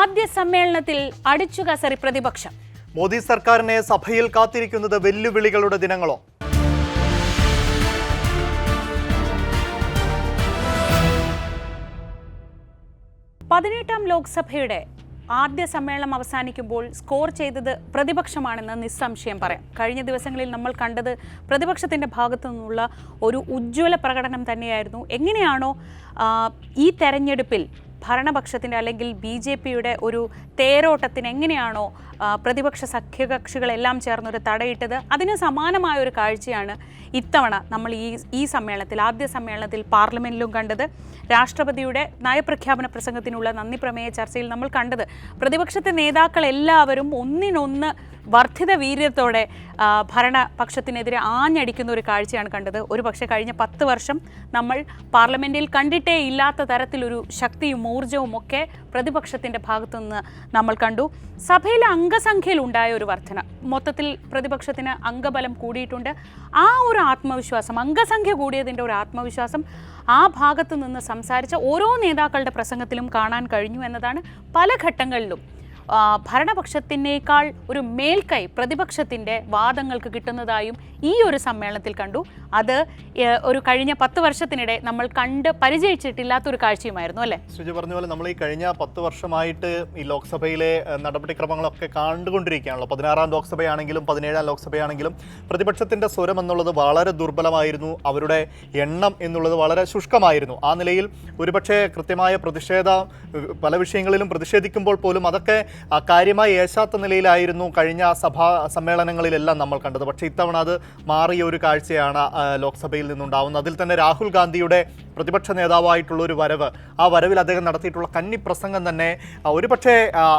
ആദ്യ സമ്മേളനത്തിൽ അടിച്ചുകസറി പ്രതിപക്ഷം. മോദി സർക്കാരിനെ സഭയിൽ കാത്തിരിക്കുന്നത് വെല്ലുവിളികളുടെ ദിനങ്ങളോ? പതിനെട്ടാം ലോക്സഭയുടെ ആദ്യ സമ്മേളനം അവസാനിക്കുമ്പോൾ സ്കോർ ചെയ്തത് പ്രതിപക്ഷമാണെന്ന് നിസ്സംശയം പറയാം. കഴിഞ്ഞ ദിവസങ്ങളിൽ നമ്മൾ കണ്ടത് പ്രതിപക്ഷത്തിന്റെ ഭാഗത്തു നിന്നുള്ള ഒരു ഉജ്ജ്വല പ്രകടനം തന്നെയായിരുന്നു. എങ്ങനെയാണോ ഈ തെരഞ്ഞെടുപ്പിൽ ഭരണപക്ഷത്തിന്റെ അല്ലെങ്കിൽ ബി ജെ പിയുടെ ഒരു തേരോട്ടത്തിന് എങ്ങനെയാണോ പ്രതിപക്ഷ സഖ്യകക്ഷികളെല്ലാം ചേർന്നൊരു തടയിട്ടത്? അതിന് സമാനമായ ഒരു കാഴ്ചയാണ് ഇത്തവണ നമ്മൾ ഈ ഈ സമ്മേളനത്തിൽ ആദ്യ സമ്മേളനത്തിൽ പാർലമെന്റിലും കണ്ടത്. രാഷ്ട്രപതിയുടെ നയപ്രഖ്യാപന പ്രസംഗത്തിനുള്ള നന്ദി പ്രമേയ ചർച്ചയിൽ നമ്മൾ കണ്ടത്. പ്രതിപക്ഷത്തെ നേതാക്കളെല്ലാവരും ഒന്നിനൊന്ന് വർദ്ധിത വീര്യത്തോടെ ഭരണപക്ഷത്തിനെതിരെ ആഞ്ഞടിക്കുന്ന ഒരു കാഴ്ചയാണ് കണ്ടത്. ഒരു പക്ഷേ കഴിഞ്ഞ പത്ത് വർഷം നമ്മൾ പാർലമെന്റിൽ കണ്ടിട്ടേ ഇല്ലാത്ത തരത്തിലൊരു ശക്തിയും ഊർജവും ഒക്കെ പ്രതിപക്ഷത്തിന്റെ ഭാഗത്തുനിന്ന് നമ്മൾ കണ്ടു. സഭയിലെ അംഗസംഖ്യയിൽ ഉണ്ടായ ഒരു വർധന. മൊത്തത്തിൽ പ്രതിപക്ഷത്തിന് അംഗബലം കൂടിയിട്ടുണ്ട്. ആ ഒരു ആത്മവിശ്വാസം അംഗസംഖ്യ കൂടിയതിന്റെ ഒരു ആത്മവിശ്വാസം ആ ഭാഗത്തു നിന്ന് സംസാരിച്ച ഓരോ നേതാക്കളുടെ പ്രസംഗത്തിലും കാണാൻ കഴിഞ്ഞു എന്നതാണ് പല ഘട്ടങ്ങളിലും. ഭരണപക്ഷത്തിനേക്കാൾ ഒരു മേൽക്കൈ പ്രതിപക്ഷത്തിന്റെ വാദങ്ങൾക്ക് കിട്ടുന്നതായും ഈ ഒരു സമ്മേളനത്തിൽ കണ്ടു. അത് ഒരു കഴിഞ്ഞ പത്ത് വർഷത്തിനിടെ നമ്മൾ കണ്ട് പരിചയിച്ചിട്ടില്ലാത്തൊരു കാഴ്ചയുമായിരുന്നു അല്ലേ? സുജി പറഞ്ഞ പോലെ നമ്മൾ ഈ കഴിഞ്ഞ പത്ത് വർഷമായിട്ട് ഈ ലോക്സഭയിലെ നടപടിക്രമങ്ങളൊക്കെ കണ്ടുകൊണ്ടിരിക്കുകയാണല്ലോ. പതിനാറാം ലോക്സഭയാണെങ്കിലും പതിനേഴാം ലോക്സഭയാണെങ്കിലും പ്രതിപക്ഷത്തിന്റെ സ്വരം എന്നുള്ളത് വളരെ ദുർബലമായിരുന്നു. അവരുടെ എണ്ണം എന്നുള്ളത് വളരെ ശുഷ്കമായിരുന്നു. ആ നിലയിൽ ഒരുപക്ഷെ കൃത്യമായ പ്രതിഷേധ പല വിഷയങ്ങളിലും പ്രതിഷേധിക്കുമ്പോൾ പോലും അതൊക്കെ കാര്യമായി ഏശാത്ത നിലയിലായിരുന്നു കഴിഞ്ഞ സഭാ സമ്മേളനങ്ങളിലെല്ലാം നമ്മൾ കണ്ടത്. പക്ഷേ ഇത്തവണ അത് മാറിയ ഒരു കാഴ്ചയാണ് ലോക്സഭയിൽ നിന്നുണ്ടാവുന്നത്. അതിൽ തന്നെ രാഹുൽ ഗാന്ധിയുടെ പ്രതിപക്ഷ നേതാവായിട്ടുള്ള ഒരു വരവ്. ആ വരവിൽ അദ്ദേഹം നടത്തിയിട്ടുള്ള കന്നി പ്രസംഗം തന്നെ ഒരുപക്ഷെ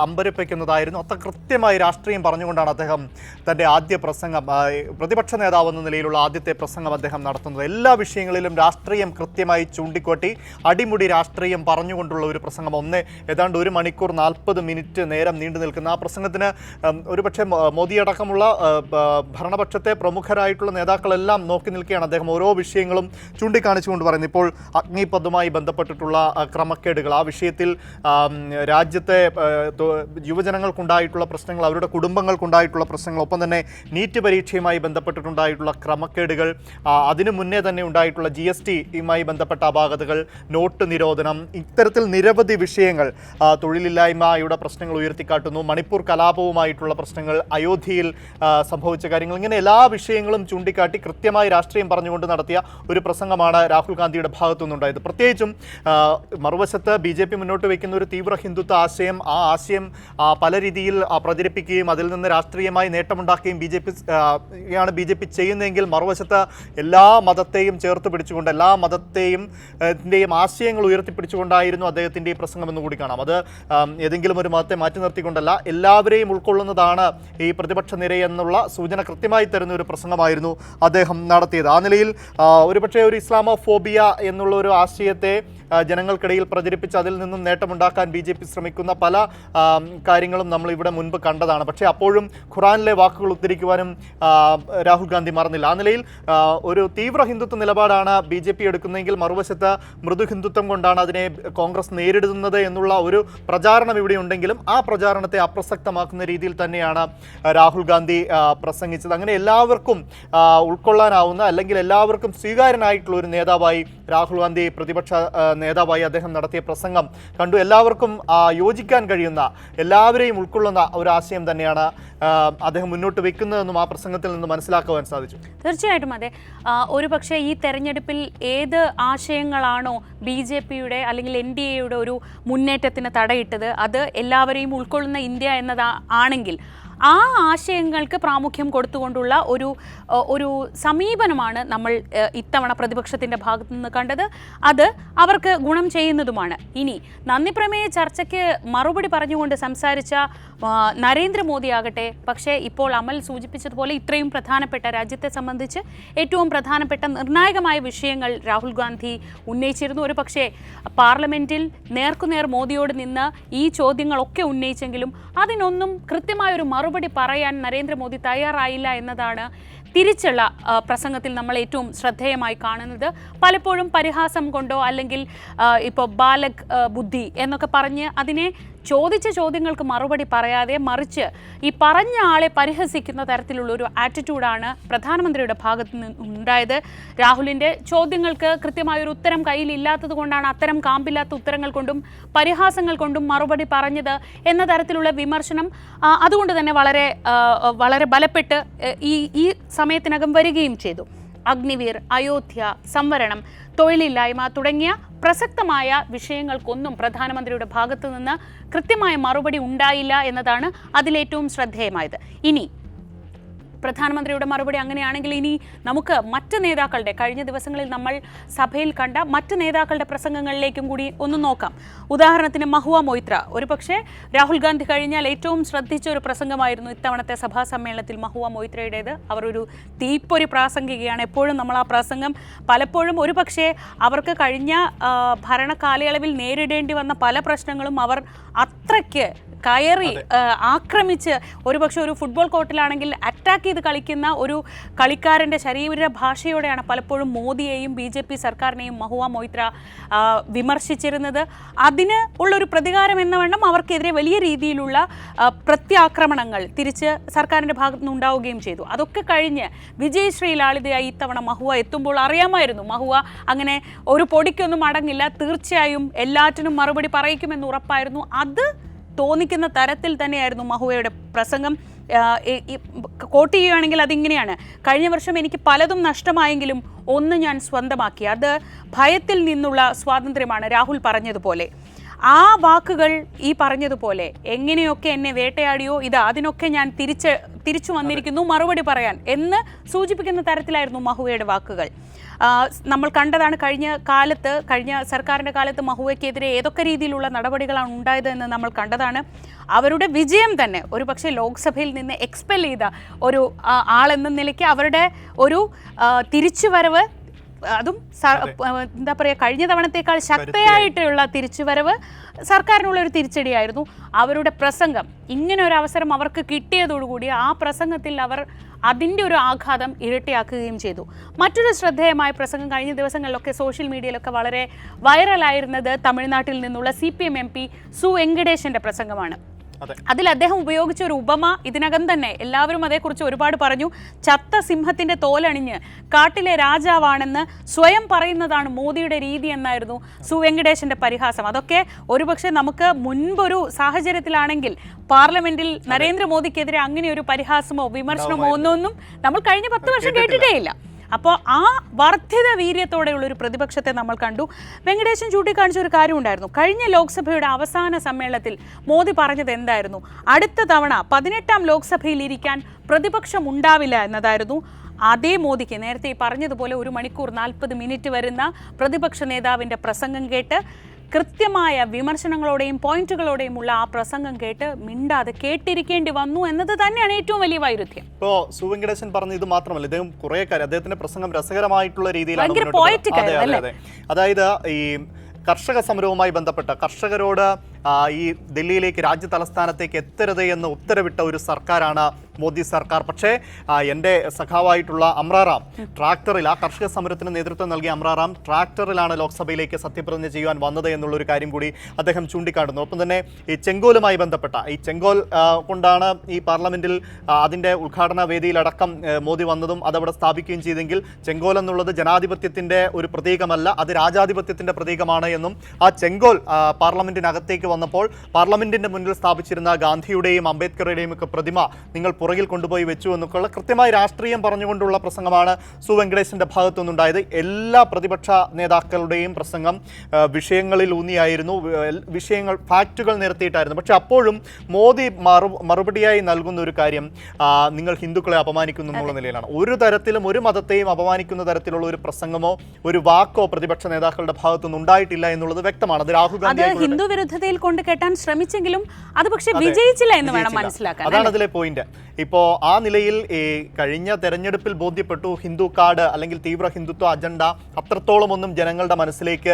അമ്പരപ്പിക്കുന്നതായിരുന്നു. അത്ര കൃത്യമായി രാഷ്ട്രീയം പറഞ്ഞുകൊണ്ടാണ് അദ്ദേഹം തന്റെ ആദ്യ പ്രസംഗം പ്രതിപക്ഷ നേതാവ് എന്ന നിലയിലുള്ള ആദ്യത്തെ പ്രസംഗം അദ്ദേഹം നടത്തുന്നത്. എല്ലാ വിഷയങ്ങളിലും രാഷ്ട്രീയം കൃത്യമായി ചൂണ്ടിക്കോട്ടി അടിമുടി രാഷ്ട്രീയം പറഞ്ഞുകൊണ്ടുള്ള ഒരു പ്രസംഗം. ഒന്ന് ഏതാണ്ട് ഒരു മണിക്കൂർ നാൽപ്പത് മിനിറ്റ് നേരം നീണ്ടു നിൽക്കുന്ന ആ പ്രസംഗത്തിന് ഒരുപക്ഷെ മോദിയടക്കമുള്ള ഭരണപക്ഷത്തെ ഭരണപക്ഷത്തെ പ്രമുഖരായിട്ടുള്ള നേതാക്കളെല്ലാം നോക്കി നിൽക്കുകയാണ്. അദ്ദേഹം ഓരോ വിഷയങ്ങളും ചൂണ്ടിക്കാണിച്ചുകൊണ്ട് പറയുന്നത് ഇപ്പോൾ അഗ്നിപഥുമായി ബന്ധപ്പെട്ടിട്ടുള്ള ക്രമക്കേടുകൾ. ആ വിഷയത്തിൽ രാജ്യത്തെ യുവജനങ്ങൾക്കുണ്ടായിട്ടുള്ള പ്രശ്നങ്ങൾ അവരുടെ കുടുംബങ്ങൾക്കുണ്ടായിട്ടുള്ള പ്രശ്നങ്ങൾ ഒപ്പം തന്നെ നീറ്റ് പരീക്ഷയുമായി ബന്ധപ്പെട്ടിട്ടുണ്ടായിട്ടുള്ള ക്രമക്കേടുകൾ അതിനു മുന്നേ തന്നെ ഉണ്ടായിട്ടുള്ള ജി എസ് ടിയുമായി ബന്ധപ്പെട്ട അപാകതകൾ നോട്ട് നിരോധനം ഇത്തരത്തിൽ നിരവധി വിഷയങ്ങൾ തൊഴിലില്ലായ്മയുടെ പ്രശ്നങ്ങൾ ഉയർത്തിക്കാട്ടുന്നു. മണിപ്പൂർ കലാപവുമായിട്ടുള്ള പ്രശ്നങ്ങൾ അയോധ്യയിൽ സംഭവിച്ച കാര്യങ്ങൾ ഇങ്ങനെ എല്ലാ വിഷയങ്ങളും ചൂണ്ടിക്കാട്ടി കൃത്യമായി രാഷ്ട്രീയം പറഞ്ഞുകൊണ്ട് നടത്തിയ ഒരു പ്രസംഗമാണ് രാഹുൽ ഗാന്ധിയുടെ ഭാഗത്തുനിന്നുണ്ടായത്. പ്രത്യേകിച്ചും മറുവശത്ത് ബി ജെ പി മുന്നോട്ട് വയ്ക്കുന്ന ഒരു തീവ്ര ഹിന്ദുത്വ ആശയം ആ ആശയം പല രീതിയിൽ പ്രചരിപ്പിക്കുകയും അതിൽ നിന്ന് രാഷ്ട്രീയമായി നേട്ടമുണ്ടാക്കുകയും ബി ജെ പി ആണ് ബി ജെ പി ചെയ്യുന്നതെങ്കിൽ മറുവശത്ത് എല്ലാ മതത്തെയും ചേർത്ത് പിടിച്ചുകൊണ്ട് എല്ലാ മതത്തെയും ആശയങ്ങൾ ഉയർത്തിപ്പിടിച്ചുകൊണ്ടായിരുന്നു അദ്ദേഹത്തിന്റെ ഈ പ്രസംഗം എന്ന് കൂടി കാണാം. അത് ഏതെങ്കിലും ഒരു മതത്തെ മാറ്റി നിർത്തിക്കൊണ്ടല്ല എല്ലാവരെയും ഉൾക്കൊള്ളുന്നതാണ് ഈ പ്രതിപക്ഷ നിരയെന്നുള്ള സൂചന കൃത്യമായി തരുന്ന ഒരു പ്രസംഗമായിരുന്നു അദ്ദേഹം നടത്തിയത്. ആ നിലയിൽ ഒരുപക്ഷെ ഒരു ഇസ്ലാമോ ഫോബിയ എന്നുള്ള ഒരു ആശയത്തെ ജനങ്ങൾക്കിടയിൽ പ്രചരിപ്പിച്ച് അതിൽ നിന്നും നേട്ടമുണ്ടാക്കാൻ ബി ശ്രമിക്കുന്ന പല കാര്യങ്ങളും നമ്മൾ ഇവിടെ മുൻപ് കണ്ടതാണ്. പക്ഷേ അപ്പോഴും ഖുറാനിലെ വാക്കുകൾ ഉദ്ധരിക്കുവാനും രാഹുൽ ഗാന്ധി മറന്നില്ല. ആ നിലയിൽ ഒരു തീവ്ര ഹിന്ദുത്വ നിലപാടാണ് ബി ജെ പി എടുക്കുന്നതെങ്കിൽ മറുവശത്ത് മൃദു ഹിന്ദുത്വം കൊണ്ടാണ് അതിനെ കോൺഗ്രസ് നേരിടുന്നത് എന്നുള്ള ഒരു പ്രചാരണം ഇവിടെ ഉണ്ടെങ്കിലും ആ പ്രചാരണത്തെ അപ്രസക്തമാക്കുന്ന രീതിയിൽ തന്നെയാണ് രാഹുൽ ഗാന്ധി പ്രസംഗിച്ചത്. അങ്ങനെ എല്ലാവർക്കും ഉൾക്കൊള്ളാനാവുന്ന അല്ലെങ്കിൽ എല്ലാവർക്കും സ്വീകാര്യനായിട്ടുള്ള ഒരു നേതാവായി രാഹുൽ ഗാന്ധി പ്രതിപക്ഷ നേതാവായി അദ്ദേഹം നടത്തിയ പ്രസംഗം കണ്ടു. എല്ലാവർക്കും യോജിക്കാൻ കഴിയുന്ന എല്ലാവരെയും ഉൾക്കൊള്ളുന്ന ഒരു ആശയം തന്നെയാണ് അദ്ദേഹം മുന്നോട്ട് വെക്കുന്നതെന്നും ആ പ്രസംഗത്തിൽ നിന്ന് മനസ്സിലാക്കുവാൻ സാധിച്ചു. തീർച്ചയായിട്ടും അതെ. ഒരു പക്ഷേ ഈ തെരഞ്ഞെടുപ്പിൽ ഏത് ആശയങ്ങളാണോ ബി ജെ പിയുടെ അല്ലെങ്കിൽ എൻ ഡി എയുടെ ഒരു മുന്നേറ്റത്തിന് തടയിട്ടത് അത് എല്ലാവരെയും ഉൾക്കൊള്ളുന്ന ഇന്ത്യ എന്നതാ ആണെങ്കിൽ ആ ആശയങ്ങൾക്ക് പ്രാമുഖ്യം കൊടുത്തുകൊണ്ടുള്ള ഒരു ഒരു സമീപനമാണ് നമ്മൾ ഇത്തവണ പ്രതിപക്ഷത്തിന്റെ ഭാഗത്തു നിന്ന് കണ്ടത്. അത് അവർക്ക് ഗുണം ചെയ്യുന്നതുമാണ്. ഇനി നന്ദി പ്രമേയ ചർച്ചയ്ക്ക് മറുപടി പറഞ്ഞുകൊണ്ട് സംസാരിച്ച ആ, നരേന്ദ്രമോദി ആകട്ടെ പക്ഷേ ഇപ്പോൾ അമൽ സൂചിപ്പിച്ചതുപോലെ ഇത്രയും പ്രധാനപ്പെട്ട രാജ്യത്തെ സംബന്ധിച്ച് ഏറ്റവും പ്രധാനപ്പെട്ട നിർണായകമായ വിഷയങ്ങൾ രാഹുൽ ഗാന്ധി ഉന്നയിച്ചിരുന്നു. ഒരു പക്ഷേ പാർലമെന്റിൽ നേർക്കുനേർ മോദിയോട് നിന്ന് ഈ ചോദ്യങ്ങളൊക്കെ ഉന്നയിച്ചെങ്കിലും അതിനൊന്നും കൃത്യമായൊരു മറുപടി പറയാൻ നരേന്ദ്രമോദി തയ്യാറായില്ല എന്നതാണ് തിരിച്ചുള്ള പ്രസംഗത്തിൽ നമ്മൾ ഏറ്റവും ശ്രദ്ധേയമായി കാണുന്നത്. പലപ്പോഴും പരിഹാസം കൊണ്ടോ അല്ലെങ്കിൽ ഇപ്പോൾ ബാലക് ബുദ്ധി എന്നൊക്കെ പറഞ്ഞ് അതിനെ ചോദിച്ച ചോദ്യങ്ങൾക്ക് മറുപടി പറയാതെ മറിച്ച് ഈ പറഞ്ഞ ആളെ പരിഹസിക്കുന്ന തരത്തിലുള്ള ഒരു ആറ്റിറ്റ്യൂഡാണ് പ്രധാനമന്ത്രിയുടെ ഭാഗത്ത് നിന്ന് ഉണ്ടായത്. രാഹുലിന്റെ ചോദ്യങ്ങൾക്ക് കൃത്യമായൊരു ഉത്തരം കയ്യിലില്ലാത്തത് കൊണ്ടാണ് അത്തരം കാമ്പില്ലാത്ത ഉത്തരങ്ങൾ കൊണ്ടും പരിഹാസങ്ങൾ കൊണ്ടും മറുപടി പറഞ്ഞത് എന്ന തരത്തിലുള്ള വിമർശനം അതുകൊണ്ട് തന്നെ വളരെ വളരെ ബലപ്പെട്ട് ഈ ഈ സമയത്തിനകം വരികയും ചെയ്തു. അഗ്നിവീർ അയോധ്യ സംവരണം തൊഴിലില്ലായ്മ തുടങ്ങിയ പ്രസക്തമായ വിഷയങ്ങൾക്കൊന്നും പ്രധാനമന്ത്രിയുടെ ഭാഗത്തു നിന്ന് കൃത്യമായ മറുപടി ഉണ്ടായില്ല എന്നതാണ് അതിലേറ്റവും ശ്രദ്ധേയമായത്. ഇനി പ്രധാനമന്ത്രിയുടെ മറുപടി അങ്ങനെയാണെങ്കിൽ ഇനി നമുക്ക് മറ്റ് നേതാക്കളുടെ കഴിഞ്ഞ ദിവസങ്ങളിൽ നമ്മൾ സഭയിൽ കണ്ട മറ്റ് നേതാക്കളുടെ പ്രസംഗങ്ങളിലേക്കും കൂടി ഒന്ന് നോക്കാം. ഉദാഹരണത്തിന് മഹുവ മൊയ്ത്ര. ഒരു പക്ഷേ രാഹുൽ ഗാന്ധി കഴിഞ്ഞാൽ ഏറ്റവും ശ്രദ്ധിച്ച ഒരു പ്രസംഗമായിരുന്നു ഇത്തവണത്തെ സഭാ സമ്മേളനത്തിൽ മഹുവ മൊയ്ത്രയുടേത്. അവർ ഒരു തീപ്പൊരി പ്രാസംഗികയാണ്. എപ്പോഴും നമ്മൾ ആ പ്രസംഗം പലപ്പോഴും ഒരു പക്ഷേ അവർക്ക് കഴിഞ്ഞ ഭരണ കാലയളവിൽ നേരിടേണ്ടി വന്ന പല പ്രശ്നങ്ങളും അവർ അത്രയ്ക്ക് കയറി ആക്രമിച്ച് ഒരുപക്ഷെ ഒരു ഫുട്ബോൾ കോർട്ടിലാണെങ്കിൽ അറ്റാക്ക് ചെയ്ത് കളിക്കുന്ന ഒരു കളിക്കാരന്റെ ശരീര ഭാഷയോടെയാണ് പലപ്പോഴും മോദിയെയും ബി ജെ പി സർക്കാരിനെയും മഹുവ മൊയ്ത്ര വിമർശിച്ചിരുന്നത്. അതിന് ഉള്ളൊരു പ്രതികാരം എന്ന വണ്ണം അവർക്കെതിരെ വലിയ രീതിയിലുള്ള പ്രത്യാക്രമണങ്ങൾ തിരിച്ച് സർക്കാരിന്റെ ഭാഗത്തു നിന്ന് ഉണ്ടാവുകയും ചെയ്തു. അതൊക്കെ കഴിഞ്ഞ് വിജയശ്രീ ലാളിതയായി ഇത്തവണ മഹുവ എത്തുമ്പോൾ അറിയാമായിരുന്നു. മഹുവ അങ്ങനെ ഒരു പൊടിക്കൊന്നും അടങ്ങില്ല. തീർച്ചയായും എല്ലാറ്റിനും മറുപടി പറയിക്കുമെന്ന് ഉറപ്പായിരുന്നു. അത് തോന്നിക്കുന്ന തരത്തിൽ തന്നെയായിരുന്നു മഹുവയുടെ പ്രസംഗം. കോട്ട് ചെയ്യുകയാണെങ്കിൽ അതിങ്ങനെയാണ്. കഴിഞ്ഞ വർഷം എനിക്ക് പലതും നഷ്ടമായെങ്കിലും ഒന്ന് ഞാൻ സ്വന്തമാക്കി. അത് ഭയത്തിൽ നിന്നുള്ള സ്വാതന്ത്ര്യമാണ് രാഹുൽ പറഞ്ഞതുപോലെ. ആ വാക്കുകൾ ഈ പറഞ്ഞതുപോലെ എങ്ങനെയൊക്കെ എന്നെ വേട്ടയാടിയോ ഇത് അതിനൊക്കെ ഞാൻ തിരിച്ച് തിരിച്ചു വന്നിരിക്കുന്നു മറുപടി പറയാൻ എന്ന് സൂചിപ്പിക്കുന്ന തരത്തിലായിരുന്നു മഹുവയുടെ വാക്കുകൾ. നമ്മൾ കണ്ടതാണ് കഴിഞ്ഞ കാലത്ത് കഴിഞ്ഞ സർക്കാരിന്റെ കാലത്ത് മഹുവയ്ക്കെതിരെ ഏതൊക്കെ രീതിയിലുള്ള നടപടികളാണ് ഉണ്ടായത് എന്ന് നമ്മൾ കണ്ടതാണ്. അവരുടെ വിജയം തന്നെ ഒരു പക്ഷേ ലോക്സഭയിൽ നിന്ന് എക്സ്പെൽ ചെയ്ത ഒരു ആളെന്ന നിലയ്ക്ക് അവരുടെ ഒരു തിരിച്ചുവരവ് അതും എന്താ പറയുക കഴിഞ്ഞ തവണത്തേക്കാൾ ശക്തയായിട്ടുള്ള തിരിച്ചുവരവ് സർക്കാരിനുള്ള ഒരു തിരിച്ചടിയായിരുന്നു അവരുടെ പ്രസംഗം. ഇങ്ങനെ ഒരു അവസരം അവർക്ക് കിട്ടിയതോടുകൂടി ആ പ്രസംഗത്തിൽ അവർ അതിന്റെ ഒരു ആഘാതം ഇരട്ടിയാക്കുകയും ചെയ്തു. മറ്റൊരു ശ്രദ്ധേയമായ പ്രസംഗം കഴിഞ്ഞ ദിവസങ്ങളിലൊക്കെ സോഷ്യൽ മീഡിയയിലൊക്കെ വളരെ വൈറലായിരുന്നത് തമിഴ്നാട്ടിൽ നിന്നുള്ള C P M M P സു വെങ്കടേശന്റെ പ്രസംഗമാണ്. അതിൽ അദ്ദേഹം ഉപയോഗിച്ച ഒരു ഉപമ ഇതിനകം തന്നെ എല്ലാവരും അതേക്കുറിച്ച് ഒരുപാട് പറഞ്ഞു. ചത്ത സിംഹത്തിന്റെ തോലണിഞ്ഞ് കാട്ടിലെ രാജാവാണെന്ന് സ്വയം പറയുന്നതാണ് മോദിയുടെ രീതി എന്നായിരുന്നു സു വെങ്കടേശന്റെ പരിഹാസം. അതൊക്കെ ഒരുപക്ഷെ നമുക്ക് മുൻപൊരു സാഹചര്യത്തിലാണെങ്കിൽ പാർലമെന്റിൽ നരേന്ദ്രമോദിക്കെതിരെ അങ്ങനെ ഒരു പരിഹാസമോ വിമർശനമോ ഒന്നൊന്നും നമ്മൾ കഴിഞ്ഞ പത്ത് വർഷം കേട്ടിട്ടേ ഇല്ല അപ്പോൾ ആ വർദ്ധിത വീര്യത്തോടെയുള്ള ഒരു പ്രതിപക്ഷത്തെ നമ്മൾ കണ്ടു. വെങ്കടേശൻ ചൂണ്ടിക്കാണിച്ച ഒരു കാര്യം ഉണ്ടായിരുന്നു. കഴിഞ്ഞ ലോക്സഭയുടെ അവസാന സമ്മേളനത്തിൽ മോദി പറഞ്ഞത് എന്തായിരുന്നു? അടുത്ത തവണ പതിനെട്ടാം ലോക്സഭയിൽ ഇരിക്കാൻ പ്രതിപക്ഷം ഉണ്ടാവില്ല എന്നതായിരുന്നു. അതേ മോദിക്ക് നേരത്തെ പറഞ്ഞതുപോലെ ഒരു മണിക്കൂർ നാൽപ്പത് മിനിറ്റ് വരുന്ന പ്രതിപക്ഷ നേതാവിന്റെ പ്രസംഗം കേട്ട് കൃത്യമായ വിമർശനങ്ങളോടെയും പോയിന്റുകളോടെയും ഉള്ള ആ പ്രസംഗം കേട്ട് മിണ്ടാതെ കേട്ടിരിക്കേണ്ടി വന്നു എന്നത് തന്നെയാണ് ഏറ്റവും വലിയ വൈരുദ്ധ്യം. ഇപ്പോ സുവെങ്കടേശൻ പറഞ്ഞു ഇത് മാത്രമല്ല ഇദ്ദേഹം കുറെ കാര്യം അദ്ദേഹത്തിന്റെ പ്രസംഗം രസകരമായിട്ടുള്ള രീതിയിലാണ്. അതായത് ഈ കർഷക സമരവുമായി ബന്ധപ്പെട്ട കർഷകരോട് ഈ ദില്ലിയിലേക്ക് രാജ്യ തലസ്ഥാനത്തേക്ക് എത്തരുത് എന്ന് ഉത്തരവിട്ട ഒരു സർക്കാരാണ് മോദി സർക്കാർ. പക്ഷേ എന്റെ സഖാവായിട്ടുള്ള അമ്രാറാം ട്രാക്ടറിൽ ആ കർഷക സമരത്തിന് നേതൃത്വം നൽകിയ അമ്രാറാം ട്രാക്ടറിലാണ് ലോക്സഭയിലേക്ക് സത്യപ്രതിജ്ഞ ചെയ്യുവാൻ വന്നത് എന്നുള്ളൊരു കാര്യം കൂടി അദ്ദേഹം ചൂണ്ടിക്കാട്ടുന്നു. ഒപ്പം തന്നെ ഈ ചെങ്കോലുമായി ബന്ധപ്പെട്ട ഈ ചെങ്കോൽ കൊണ്ടാണ് ഈ പാർലമെന്റിൽ അതിന്റെ ഉദ്ഘാടന വേദിയിലടക്കം മോദി വന്നതും അതവിടെ സ്ഥാപിക്കുകയും ചെയ്തെങ്കിൽ ചെങ്കോൽ എന്നുള്ളത് ജനാധിപത്യത്തിന്റെ ഒരു പ്രതീകമല്ല അത് രാജാധിപത്യത്തിന്റെ പ്രതീകമാണ് എന്നും ആ ചെങ്കോൽ ആ, പാർലമെന്റിനകത്തേക്ക് വന്നപ്പോൾ പാർലമെന്റിന്റെ മുന്നിൽ സ്ഥാപിച്ചിരുന്ന ഗാന്ധിയുടെയും അംബേദ്കറുടെയും ഒക്കെ പ്രതിമ നിങ്ങൾ പുറകിൽ കൊണ്ടുപോയി വെച്ചു എന്നൊക്കെയുള്ള കൃത്യമായി രാഷ്ട്രീയം പറഞ്ഞുകൊണ്ടുള്ള പ്രസംഗമാണ് സു വെങ്കടേശന്റെ ഭാഗത്തുനിന്നുണ്ടായത്. എല്ലാ പ്രതിപക്ഷ നേതാക്കളുടെയും പ്രസംഗം വിഷയങ്ങളിൽ ഊന്നിയായിരുന്നു. വിഷയങ്ങൾ ഫാക്റ്റുകൾ നിരത്തിയിട്ടായിരുന്നു. പക്ഷെ അപ്പോഴും മോദി മറു മറുപടിയായി നൽകുന്ന ഒരു കാര്യം നിങ്ങൾ ഹിന്ദുക്കളെ അപമാനിക്കുന്നു എന്നുള്ള നിലയിലാണ്. ഒരു തരത്തിലും ഒരു മതത്തെയും അപമാനിക്കുന്ന തരത്തിലുള്ള ഒരു പ്രസംഗമോ ഒരു വാക്കോ പ്രതിപക്ഷ നേതാക്കളുടെ ഭാഗത്തുനിന്ന് ഉണ്ടായിട്ടില്ല എന്നുള്ളത് വ്യക്തമാണ്. അത് രാഹുൽ ഗാന്ധി ഹിന്ദു വിരുദ്ധതയിൽ കൊണ്ട് കെട്ടാൻ ശ്രമിച്ചെങ്കിലും അത് പക്ഷെ വിജയിച്ചില്ല എന്ന് വേണം. മനസ്സിലാക്കാൻ അതാണ് അതിലെ പോയിന്റ് ഇപ്പോ ആ നിലയിൽ ഈ കഴിഞ്ഞ തെരഞ്ഞെടുപ്പിൽ ബോധ്യപ്പെട്ടു ഹിന്ദു കാർഡ് അല്ലെങ്കിൽ തീവ്ര ഹിന്ദുത്വ അജണ്ട അത്രത്തോളം ഒന്നും ജനങ്ങളുടെ മനസ്സിലേക്ക്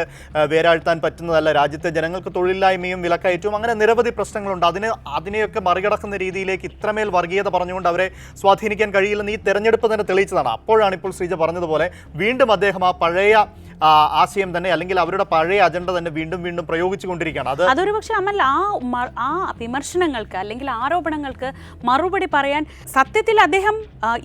വേരാഴ്ത്താൻ പറ്റുന്നതല്ല. രാജ്യത്തെ ജനങ്ങൾക്ക് തൊഴിലില്ലായ്മയും വിലക്കയറ്റവും അങ്ങനെ നിരവധി പ്രശ്നങ്ങളുണ്ട്. അതിന് അതിനെയൊക്കെ മറികടക്കുന്ന രീതിയിലേക്ക് ഇത്രമേൽ വർഗീയത പറഞ്ഞുകൊണ്ട് അവരെ സ്വാധീനിക്കാൻ കഴിയില്ലെന്ന് ഈ തെരഞ്ഞെടുപ്പ് തന്നെ തെളിയിച്ചതാണ്. അപ്പോഴാണ് ഇപ്പോൾ ശ്രീജ പറഞ്ഞതുപോലെ വീണ്ടും അദ്ദേഹം ആ പഴയ ആശയം തന്നെ അല്ലെങ്കിൽ അവരുടെ പഴയ അജണ്ട തന്നെ വീണ്ടും വീണ്ടും പ്രയോഗിച്ചുകൊണ്ടിരിക്കുകയാണ്. അത് അതൊരു പക്ഷെ അമൽ ആ ആ വിമർശനങ്ങൾക്ക് അല്ലെങ്കിൽ ആരോപണങ്ങൾക്ക് മറുപടി പറയാൻ സത്യത്തിൽ അദ്ദേഹം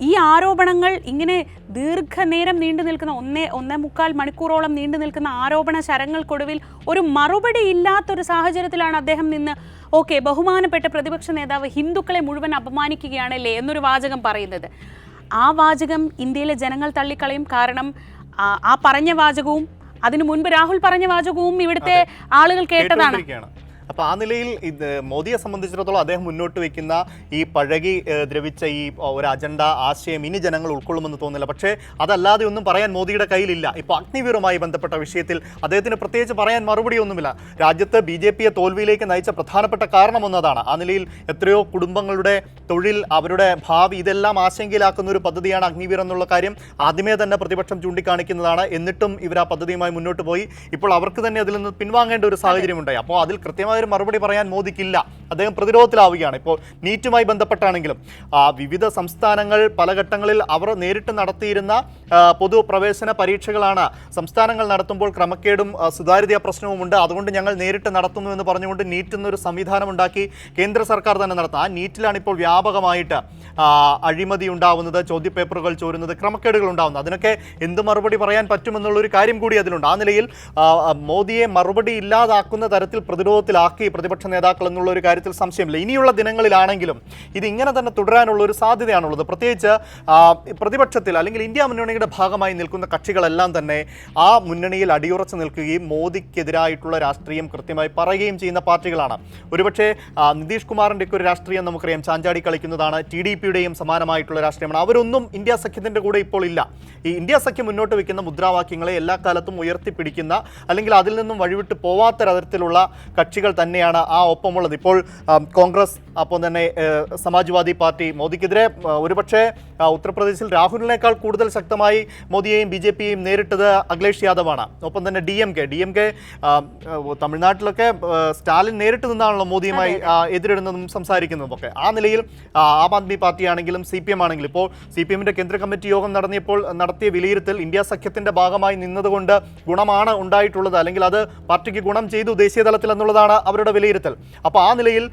ഈ ആരോപണങ്ങൾ ഇങ്ങനെ ദീർഘനേരം നീണ്ടു നിൽക്കുന്ന ഒന്നേ ഒന്നേ മുക്കാൽ മണിക്കൂറോളം നീണ്ടു നിൽക്കുന്ന ആരോപണ ശരങ്ങൾക്കൊടുവിൽ ഒരു മറുപടി ഇല്ലാത്തൊരു സാഹചര്യത്തിലാണ് അദ്ദേഹം നിന്ന് ഓക്കെ ബഹുമാനപ്പെട്ട പ്രതിപക്ഷ നേതാവ് ഹിന്ദുക്കളെ മുഴുവൻ അപമാനിക്കുകയാണല്ലേ എന്നൊരു വാചകം പറയുന്നത്. ആ വാചകം ഇന്ത്യയിലെ ജനങ്ങൾ തള്ളിക്കളയും. കാരണം ആ, പറഞ്ഞ വാചകവും അതിനു മുൻപ് രാഹുൽ പറഞ്ഞ വാചകവും ഇവിടുത്തെ ആളുകൾ കേട്ടതാണ്. കേട്ടുകൊണ്ടിരിക്കുകയാണ് അപ്പൊ ആ നിലയിൽ ഇത് മോദിയെ സംബന്ധിച്ചിടത്തോളം അദ്ദേഹം മുന്നോട്ട് വയ്ക്കുന്ന ഈ പഴകി ദ്രവിച്ച ഈ ഒരു അജണ്ട ആശയം ഇനി ജനങ്ങൾ ഉൾക്കൊള്ളുമെന്ന് തോന്നുന്നില്ല. പക്ഷേ അതല്ലാതെ ഒന്നും പറയാൻ മോദിയുടെ കയ്യിലില്ല. ഇപ്പോൾ അഗ്നിവീറുമായി ബന്ധപ്പെട്ട വിഷയത്തിൽ അദ്ദേഹത്തിന് പ്രത്യേകിച്ച് പറയാൻ മറുപടി ഒന്നുമില്ല. രാജ്യത്ത് ബി ജെ പിയെ തോൽവിയിലേക്ക് നയിച്ച പ്രധാനപ്പെട്ട കാരണം ഒന്നതാണ് ആ നിലയിൽ എത്രയോ കുടുംബങ്ങളുടെ തൊഴിൽ അവരുടെ ഭാവി ഇതെല്ലാം ആശങ്കയിലാക്കുന്ന ഒരു പദ്ധതിയാണ് അഗ്നിവീർ എന്നുള്ള കാര്യം ആദ്യമേ തന്നെ പ്രതിപക്ഷം ചൂണ്ടിക്കാണിക്കുന്നതാണ്. എന്നിട്ടും ഇവർ ആ പദ്ധതിയുമായി മുന്നോട്ട് പോയി. ഇപ്പോൾ അവർക്ക് തന്നെ അതിൽ നിന്ന് പിൻവാങ്ങേണ്ട ഒരു സാഹചര്യം ഉണ്ടായി അപ്പോൾ അതിൽ കൃത്യമായ ഒരു മറുപടി പറയാൻ മോദിക്കില്ല. അദ്ദേഹം പ്രതിരോധത്തിലാവുകയാണ്. ഇപ്പോൾ നീറ്റുമായി ബന്ധപ്പെട്ടാണെങ്കിലും വിവിധ സംസ്ഥാനങ്ങൾ പല ഘട്ടങ്ങളിൽ അവർ നേരിട്ട് നടത്തിയിരുന്ന പൊതുപ്രവേശന പൊതു പ്രവേശന പരീക്ഷകളാണ് സംസ്ഥാനങ്ങൾ നടത്തുമ്പോൾ ക്രമക്കേടും സുതാര്യത പ്രശ്നവും പ്രശ്നവുമുണ്ട്. അതുകൊണ്ട് ഞങ്ങൾ നേരിട്ട് നടത്തുന്നു എന്ന് പറഞ്ഞുകൊണ്ട് നീറ്റ് എന്നൊരു സംവിധാനം ഉണ്ടാക്കി കേന്ദ്ര സർക്കാർ തന്നെ നടത്തുക ആ നീറ്റിലാണ് ഇപ്പോൾ വ്യാപകമായിട്ട് അഴിമതി ഉണ്ടാവുന്നത് ചോദ്യപേപ്പറുകൾ ചോരുന്നത് ക്രമക്കേടുകൾ ഉണ്ടാവുന്നത്. അതിനൊക്കെ എന്ത് മറുപടി പറയാൻ പറ്റുമെന്നുള്ളൊരു കാര്യം കൂടി അതിലുണ്ട്. ആ നിലയിൽ മോദിയെ മറുപടി ഇല്ലാതാക്കുന്ന തരത്തിൽ പ്രതിരോധത്തിലാക്കി പ്രതിപക്ഷ നേതാക്കൾ എന്നുള്ള ഒരു കാര്യത്തിൽ സംശയമില്ല. ഇനിയുള്ള ദിനങ്ങളിലാണെങ്കിലും ഇത് ഇങ്ങനെ തന്നെ തുടരാനുള്ള ഒരു സാധ്യതയാണുള്ളത്. പ്രത്യേകിച്ച് പ്രതിപക്ഷത്തിൽ അല്ലെങ്കിൽ ഇന്ത്യ മുന്നണിയുടെ ഭാഗമായി നിൽക്കുന്ന കക്ഷികളെല്ലാം തന്നെ ആ മുന്നണിയിൽ അടിയുറച്ചു നിൽക്കുകയും മോദിക്കെതിരായിട്ടുള്ള രാഷ്ട്രീയം കൃത്യമായി പറയുകയും ചെയ്യുന്ന പാർട്ടികളാണ്. ഒരുപക്ഷെ നിതീഷ് കുമാറിന്റെ ഒക്കെ ഒരു രാഷ്ട്രീയം നമുക്കറിയാം. ചാഞ്ചാടി കളിക്കുന്നതാണ് ടി ഡി പിയുടെയും സമാനമായിട്ടുള്ള രാഷ്ട്രീയമാണ്. അവരൊന്നും ഇന്ത്യ സഖ്യത്തിന്റെ കൂടെ ഇപ്പോൾ ഇല്ല. ഈ ഇന്ത്യ സഖ്യം മുന്നോട്ട് വയ്ക്കുന്ന മുദ്രാവാക്യങ്ങളെ എല്ലാ കാലത്തും ഉയർത്തിപ്പിടിക്കുന്ന അല്ലെങ്കിൽ അതിൽ നിന്നും വഴിവിട്ട് പോവാത്ത തരത്തിലുള്ള കക്ഷികൾ തന്നെയാണ് ആ ഒപ്പമുള്ളത്. ഇപ്പോൾ കോൺഗ്രസ് അപ്പം തന്നെ സമാജ്വാദി പാർട്ടി മോദിക്കെതിരെ ഒരുപക്ഷെ ഉത്തർപ്രദേശിൽ രാഹുലിനേക്കാൾ കൂടുതൽ ശക്തമായി മോദിയെയും ബി ജെ പിയെയും നേരിട്ടത് അഖിലേഷ് യാദവാണ്. ഒപ്പം തന്നെ D M K D M K തമിഴ്നാട്ടിലൊക്കെ സ്റ്റാലിൻ നേരിട്ട് നിന്നാണല്ലോ മോദിയുമായി എതിരിടുന്നതും സംസാരിക്കുന്നതും ഒക്കെ. ആ നിലയിൽ ആ, ആദ്മി പാർട്ടി ആണെങ്കിലും സി പി എം ആണെങ്കിലും ഇപ്പോൾ സി പി എമ്മിന്റെ കേന്ദ്ര കമ്മിറ്റി യോഗം നടന്നിയപ്പോൾ നടത്തിയ വിലയിരുത്തൽ ഇന്ത്യ സഖ്യത്തിന്റെ ഭാഗമായി നിന്നതുകൊണ്ട് ഗുണമാണ് ഉണ്ടായിട്ടുള്ളത്. അല്ലെങ്കിൽ അത് പാർട്ടിക്ക് ഗുണം ചെയ്തു ദേശീയ തലത്തിൽ എന്നുള്ളതാണ് അവരുടെ വിലയിരുത്തൽ. അപ്പോൾ ആ നിലയിൽ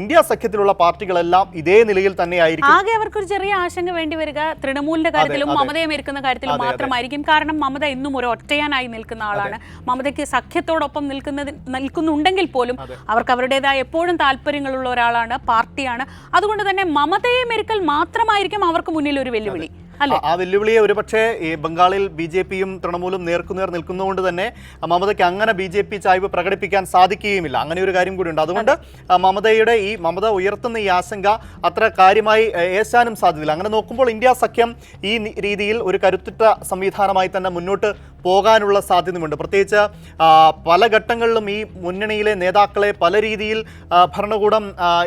ഇന്ത്യ സഖ്യത്തിലുള്ള പാർട്ടികളെല്ലാം ഇതേ നിലയിൽ തന്നെയായിരിക്കും. ആകെ അവർക്കൊരു ചെറിയ ആശങ്ക വേണ്ടി വരിക തൃണമൂലിന്റെ കാര്യത്തിലും. മമതയെ മേൽക്കുന്ന കാര്യത്തിലും. മാത്രമായിരിക്കും. കാരണം മമത ഇന്നും ഒരു ഒറ്റയാനായി നിൽക്കുന്ന ആളാണ്. മമതയ്ക്ക് സഖ്യത്തോടൊപ്പം നിൽക്കുന്നത് നിൽക്കുന്നുണ്ടെങ്കിൽ പോലും അവർക്ക് അവരുടേതായ എപ്പോഴും താല്പര്യങ്ങളുള്ള ഒരാളാണ് പാർട്ടിയാണ്. അതുകൊണ്ട് തന്നെ മമതയെ മെരുക്കൽ മാത്രമായിരിക്കും അവർക്ക് മുന്നിൽ ഒരു വെല്ലുവിളി ആ- വെല്ലുവിളിയെ ഒരുപക്ഷെ ഈ ബംഗാളിൽ ബി ജെ പിയും തൃണമൂലും നേർക്കുനേർ നിൽക്കുന്നതുകൊണ്ട് തന്നെ മമതയ്ക്ക് അങ്ങനെ ബി ജെ പി ചായ്വ് പ്രകടിപ്പിക്കാൻ സാധിക്കുകയുമില്ല. അങ്ങനെ ഒരു കാര്യം കൂടിയുണ്ട് അതുകൊണ്ട് മമതയുടെ ഈ മമത ഉയർത്തുന്ന ഈ ആശങ്ക അത്ര കാര്യമായി ഏശാനും സാധ്യതയില്ല. അങ്ങനെ നോക്കുമ്പോൾ ഇന്ത്യ സഖ്യം ഈ രീതിയിൽ ഒരു കരുത്തുറ്റ സംവിധാനമായി തന്നെ മുന്നോട്ട് പോകാനുള്ള സാധ്യതയുമുണ്ട്. പ്രത്യേകിച്ച് പല ഘട്ടങ്ങളിലും ഈ മുന്നണിയിലെ നേതാക്കളെ പല രീതിയിൽ ഭരണകൂടം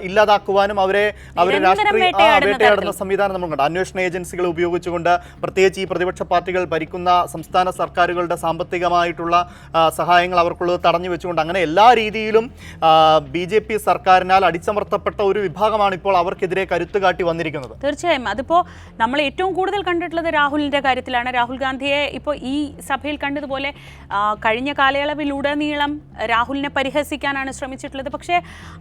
ഇല്ലാതാക്കുവാനും അവരെ അവരെ രാഷ്ട്രീയ വേട്ടയാടുന്ന സംവിധാനം സംവിധാനം കണ്ടു അന്വേഷണ ഏജൻസികളെ ഉപയോഗിച്ചുകൊണ്ട് പ്രത്യേകിച്ച് ഈ പ്രതിപക്ഷ പാർട്ടികൾ ഭരിക്കുന്ന സംസ്ഥാന സർക്കാരുകളുടെ സാമ്പത്തികമായിട്ടുള്ള സഹായങ്ങൾ അവർക്കുള്ളത് തടഞ്ഞു വെച്ചുകൊണ്ട് അങ്ങനെ എല്ലാ രീതിയിലും ബി ജെ പി സർക്കാരിനാൽ അടിച്ചമർത്തപ്പെട്ട ഒരു വിഭാഗമാണ് ഇപ്പോൾ അവർക്കെതിരെ കരുത്ത് കാട്ടി വന്നിരിക്കുന്നത്. തീർച്ചയായും. അതിപ്പോൾ നമ്മൾ ഏറ്റവും കൂടുതൽ കണ്ടിട്ടുള്ളത് രാഹുലിന്റെ കാര്യത്തിലാണ്. രാഹുൽ ഗാന്ധിയെ ഇപ്പോൾ ഈ സഭയിൽ കണ്ടതുപോലെ കഴിഞ്ഞ കാലയളവിലുടനീളം രാഹുലിനെ പരിഹസിക്കാനാണ് ശ്രമിച്ചിട്ടുള്ളത്. പക്ഷേ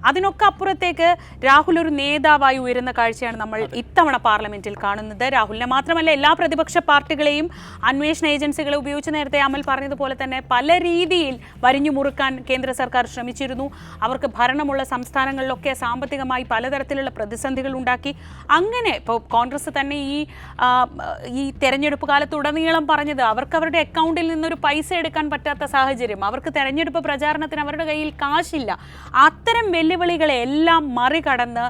അതിനൊക്കെ അപ്പുറത്തേക്ക് രാഹുൽ ഒരു നേതാവായി ഉയരുന്ന കാഴ്ചയാണ് നമ്മൾ ഇത്തവണ പാർലമെന്റിൽ കാണുന്നത്. രാഹുലിനെ മാത്രമല്ല എല്ലാ പ്രതിപക്ഷ പാർട്ടികളെയും അന്വേഷണ ഏജൻസികളെ ഉപയോഗിച്ച് നേരത്തെ അമൽ പറഞ്ഞതുപോലെ തന്നെ പല രീതിയിൽ വരിഞ്ഞു മുറുക്കാൻ കേന്ദ്ര സർക്കാർ ശ്രമിച്ചിരുന്നു. അവർക്ക് ഭരണമുള്ള സംസ്ഥാനങ്ങളിലൊക്കെ സാമ്പത്തികമായി പലതരത്തിലുള്ള പ്രതിസന്ധികൾ ഉണ്ടാക്കി. അങ്ങനെ ഇപ്പോൾ കോൺഗ്രസ് തന്നെ ഈ ഈ തെരഞ്ഞെടുപ്പ് കാലത്തുടനീളം പറഞ്ഞത് അവർക്ക് അവരുടെ അക്കൗണ്ടിൽ നിന്നൊരു പൈസ എടുക്കാൻ പറ്റാത്ത സാഹചര്യം. അവർക്ക് തെരഞ്ഞെടുപ്പ് പ്രചാരണത്തിന് അവരുടെ കയ്യിൽ കാശില്ല. അത്തരം വെല്ലുവിളികളെ എല്ലാം മറികടന്ന്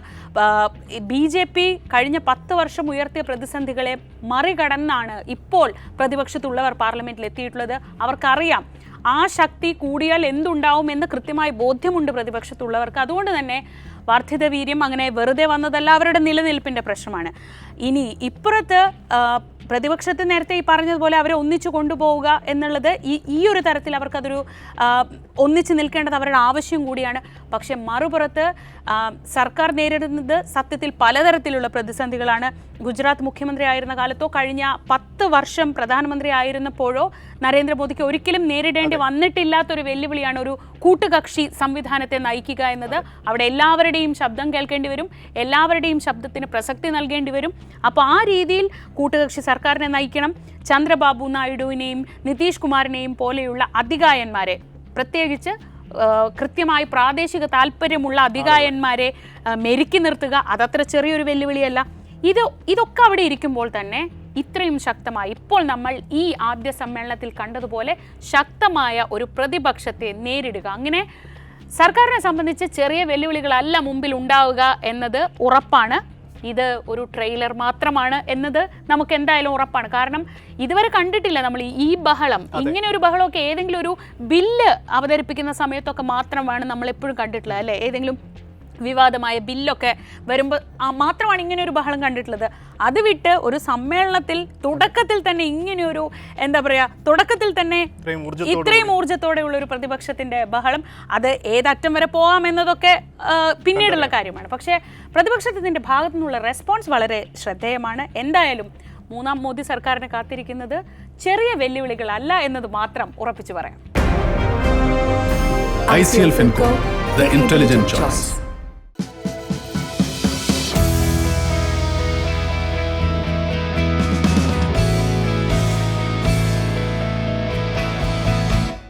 ബി ജെ പി കഴിഞ്ഞ പത്ത് വർഷം ഉയർത്തിയ പ്രതിസന്ധികളെ മറികടന്നാണ് ഇപ്പോൾ പ്രതിപക്ഷത്തുള്ളവർ പാർലമെന്റിൽ എത്തിയിട്ടുള്ളത്. അവർക്കറിയാം ആ ശക്തി കൂടിയാൽ എന്തുണ്ടാവും എന്ന് കൃത്യമായി ബോധ്യമുണ്ട് പ്രതിപക്ഷത്തുള്ളവർക്ക്. അതുകൊണ്ട് തന്നെ വർദ്ധിത വീര്യം അങ്ങനെ വെറുതെ വന്നതല്ല അവരുടെ നിലനിൽപ്പിന്റെ പ്രശ്നമാണ്. ഇനി ഇപ്പുറത്ത് പ്രതിപക്ഷത്ത് നേരത്തെ ഈ പറഞ്ഞതുപോലെ അവരെ ഒന്നിച്ചു കൊണ്ടുപോവുക എന്നുള്ളത് ഈ ഈ ഒരു തരത്തിൽ അവർക്കതൊരു ഒന്നിച്ചു ഒന്നിച്ച് നിൽക്കേണ്ടത് അവരുടെ ആവശ്യം കൂടിയാണ്. പക്ഷേ മറുപുറത്ത് സർക്കാർ നേരിടുന്നത് സത്യത്തിൽ പലതരത്തിലുള്ള പ്രതിസന്ധികളാണ്. ഗുജറാത്ത് മുഖ്യമന്ത്രി ആയിരുന്ന കാലത്തോ കഴിഞ്ഞ പത്ത് വർഷം പ്രധാനമന്ത്രി ആയിരുന്നപ്പോഴോ നരേന്ദ്രമോദിക്ക് ഒരിക്കലും നേരിടേണ്ടി വന്നിട്ടില്ലാത്തൊരു വെല്ലുവിളിയാണ് ഒരു കൂട്ടുകക്ഷി സംവിധാനത്തെ നയിക്കുക എന്നത്. അവിടെ എല്ലാവരുടെയും ശബ്ദം കേൾക്കേണ്ടി വരും. എല്ലാവരുടെയും ശബ്ദത്തിന് പ്രസക്തി നൽകേണ്ടി വരും. അപ്പോൾ ആ രീതിയിൽ കൂട്ടുകക്ഷി സർക്കാരിനെ നയിക്കണം. ചന്ദ്രബാബു നായിഡുവിനെയും നിതീഷ് കുമാറിനെയും പോലെയുള്ള അധികായന്മാരെ പ്രത്യേകിച്ച് കൃത്യമായി പ്രാദേശിക താല്പര്യമുള്ള അധികായന്മാരെ മെരുക്കി നിർത്തുക അതത്ര ചെറിയൊരു വെല്ലുവിളിയല്ല. ഇത് ഇതൊക്കെ അവിടെ ഇരിക്കുമ്പോൾ തന്നെ ഇത്രയും ശക്തമായി ഇപ്പോൾ നമ്മൾ ഈ ആദ്യ സമ്മേളനത്തിൽ കണ്ടതുപോലെ ശക്തമായ ഒരു പ്രതിപക്ഷത്തെ നേരിടുക. അങ്ങനെ സർക്കാരിനെ സംബന്ധിച്ച് ചെറിയ വെല്ലുവിളികളല്ല മുമ്പിൽ ഉണ്ടാവുക എന്നത് ഉറപ്പാണ്. ഇത് ഒരു ട്രെയിലർ മാത്രമാണ് എന്നത് നമുക്ക് എന്തായാലും ഉറപ്പാണ്. കാരണം ഇതുവരെ കണ്ടിട്ടില്ല നമ്മൾ ഈ ബഹളം. ഇങ്ങനെ ഒരു ബഹളമൊക്കെ ഏതെങ്കിലും ഒരു ബില്ല് അവതരിപ്പിക്കുന്ന സമയത്തൊക്കെ മാത്രമാണ് നമ്മൾ എപ്പോഴും കണ്ടിട്ടുള്ളത് അല്ലേ? ഏതെങ്കിലും വിവാദമായ ബില്ലൊക്കെ വരുമ്പോൾ ആ മാത്രമാണ് ഇങ്ങനെ ഒരു ബഹളം കണ്ടിട്ടുള്ളത്. അത് വിട്ട് ഒരു സമ്മേളനത്തിൽ തുടക്കത്തിൽ തന്നെ ഇങ്ങനെയൊരു എന്താ പറയുക തുടക്കത്തിൽ തന്നെ ഇത്രയും ഊർജത്തോടെ ഊർജത്തോടെയുള്ള ഒരു പ്രതിപക്ഷത്തിന്റെ ബഹളം. അത് ഏതറ്റം വരെ പോകാം എന്നതൊക്കെ പിന്നീടുള്ള കാര്യമാണ്. പക്ഷേ പ്രതിപക്ഷത്തിന്റെ ഭാഗത്തു നിന്നുള്ള റെസ്പോൺസ് വളരെ ശ്രദ്ധേയമാണ്. എന്തായാലും മൂന്നാം മോദി സർക്കാരിനെ കാത്തിരിക്കുന്നത് ചെറിയ വെല്ലുവിളികളല്ല എന്നത് മാത്രം ഉറപ്പിച്ചു പറയാം. the intelligent choice.